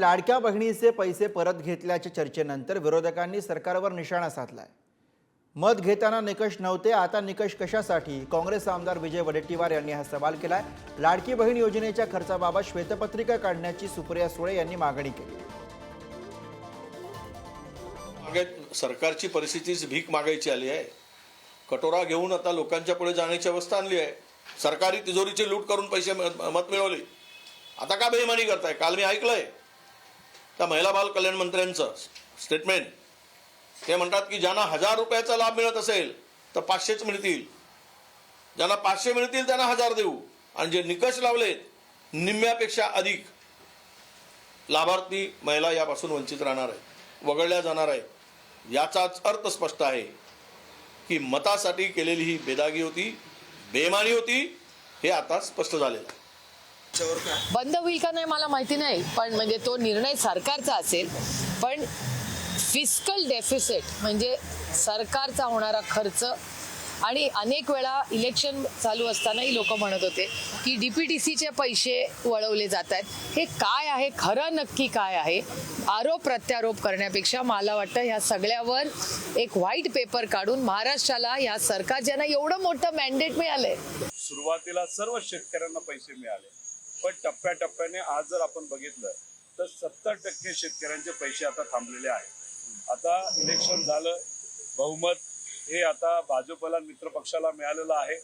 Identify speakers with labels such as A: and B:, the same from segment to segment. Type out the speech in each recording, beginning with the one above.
A: लाडक्या बहिणीचे पैसे परत घेतल्याच्या चर्चेनंतर विरोधकांनी सरकारवर निशाणा साधलाय. मत घेताना निकष नव्हते आता निकष कशासाठी? काँग्रेस आमदार विजय वडेट्टीवार यांनी हा सवाल केलाय. लाडकी बहीण योजनेच्या खर्चाबाबत श्वेतपत्रिका काढण्याची सुप्रिया सुळे यांनी मागणी केली.
B: सरकारची परिस्थितीच भीक मागायची आली आहे. कटोरा घेऊन आता लोकांच्या पुढे जाण्याची अवस्था आणली आहे. सरकारी तिजोरीची लूट करून पैसे मत मिळवले. आता का बेमानी करताय? काल मी ऐकलंय. त्या महिला बाल कल्याण मंत्र्यांचं स्टेटमेंट ते म्हणतात की ज्यांना हजार रुपयाचा लाभ मिळत असेल तर पाचशेच मिळतील. ज्यांना पाचशे मिळतील त्यांना हजार देऊ. आणि जे निकष लावलेत निम्म्यापेक्षा अधिक लाभार्थी महिला यापासून वंचित राहणार आहे वगळल्या जाणार आहे याचाच अर्थ स्पष्ट आहे की मतासाठी केलेली ही बेदागी होती बेमानी होती हे आता स्पष्ट झालेलं आहे.
C: बंद होईल का नाही मला माहिती नाही पण म्हणजे तो निर्णय सरकारचा असेल. पण फिस्कल डेफिसिट म्हणजे सरकारचा होणारा खर्च आणि अनेक वेळा इलेक्शन चालू असतानाही लोक म्हणत होते की डीपीटीसीचे पैसे वळवले जात आहेत. हे काय आहे? खरं नक्की काय आहे? आरोप प्रत्यारोप करण्यापेक्षा मला वाटतं ह्या सगळ्यावर एक व्हाईट पेपर काढून महाराष्ट्राला ह्या सरकार ज्यांना एवढं मोठं मॅन्डेट मिळालंय.
D: सुरुवातीला सर्व शेतकऱ्यांना पैसे मिळाले. पण टप्प्याटप्प्याने आज जर आपण बघितलं तर सत्तर टक्के शेतकऱ्यांचे पैसे आता थांबलेले आहेत. आता इलेक्शन झालं बहुमत हे आता भाजपला मित्र पक्षाला मिळालेलं आहे.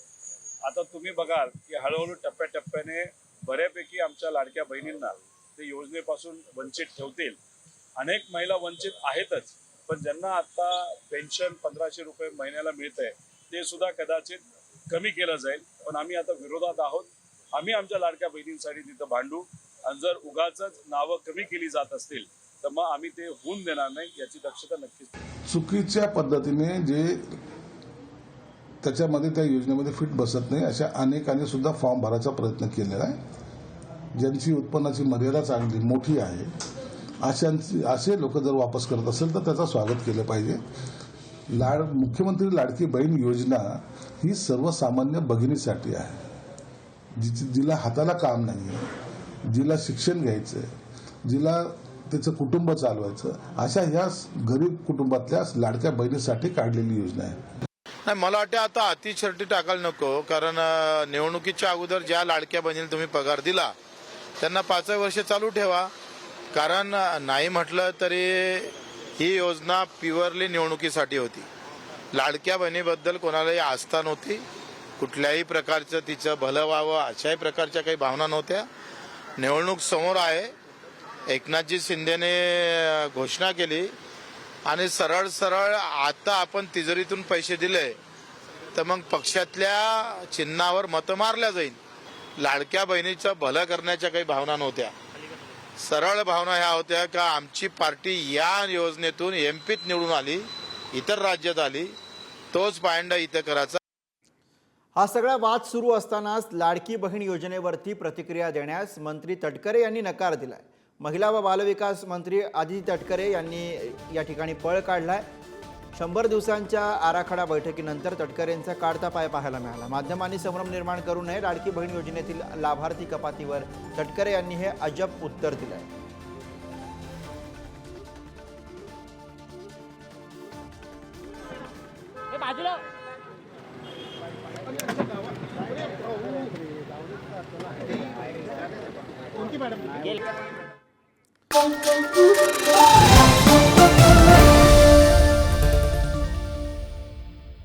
D: आता तुम्ही बघाल की हळूहळू टप्प्याटप्प्याने बऱ्यापैकी आमच्या लाडक्या बहिणींना ते योजनेपासून वंचित ठेवतील. अनेक महिला वंचित आहेतच पण ज्यांना आता पेन्शन पंधराशे रुपये महिन्याला मिळतंय ते सुद्धा कदाचित कमी केलं जाईल. पण आम्ही आता विरोधात आहोत. आम्ही आमच्या लाडक्या बहिणींसाठी तिथं भांडू. आणि जर उगाच नावं कमी केली जात असतील तर मग आम्ही ते होऊन देणार नाही याची दक्षता नक्कीच
E: चुकीच्या पद्धतीने जे त्याच्यामध्ये त्या योजनेमध्ये फिट बसत नाही अशा अनेकांनी सुद्धा फॉर्म भरायचा प्रयत्न केलेला आहे. ज्यांची उत्पन्नाची मर्यादा चांगली मोठी आहे अशांची असे लोक जर वापस करत असेल तर त्याचं स्वागत केलं पाहिजे. लाड मुख्यमंत्री लाडकी बहीण योजना ही सर्वसामान्य भगिनीसाठी आहे. जिची जिला हाताला काम नाही आहे जिला शिक्षण घ्यायचं आहे जिला त्याचं कुटुंब चालवायचं. अशा ह्या गरीब कुटुंबातल्या लाडक्या बहिणीसाठी काढलेली योजना आहे.
F: नाही मला वाटतं आता अति शर्टी टाकायला नको कारण निवडणुकीच्या अगोदर ज्या लाडक्या बहिणीला तुम्ही पगार दिला त्यांना पाच वर्ष चालू ठेवा. कारण नाही म्हटलं तरी ही योजना प्युअरली निवडणुकीसाठी होती. लाडक्या बहिणीबद्दल कोणालाही आस्था नव्हती. कुठल्याही प्रकारचं तिचं भलं व्हावं अशाही प्रकारच्या काही भावना नव्हत्या. निवडणूक समोर आहे. एकनाथजी शिंदेने घोषणा केली. आणि सरळ सरळ आता आपण तिजोरीतून पैसे दिले तर मग पक्षातल्या चिन्हावर मतं मारल्या जाईल. लाडक्या बहिणीचं भलं करण्याच्या काही भावना नव्हत्या. सरळ भावना ह्या होत्या का आमची पार्टी या योजनेतून एमपीत निवडून आली इतर राज्यात आली तोच पायंडा इथं करायचा.
A: हा सगळा वाद सुरू असतानाच लाडकी बहीण योजनेवरती प्रतिक्रिया देण्यास मंत्री तटकरे यांनी नकार दिलाय. महिला व बालविकास मंत्री आदिती तटकरे यांनी या ठिकाणी पळ काढलाय. शंभर दिवसांच्या आराखडा बैठकीनंतर तटकरेंचा काढता पाय पाहायला मिळाला. माध्यमांनी संभ्रम निर्माण करू नये लाडकी बहीण योजनेतील लाभार्थी कपातीवर तटकरे यांनी हे अजब उत्तर दिलं
G: आहे कोणती मॅडम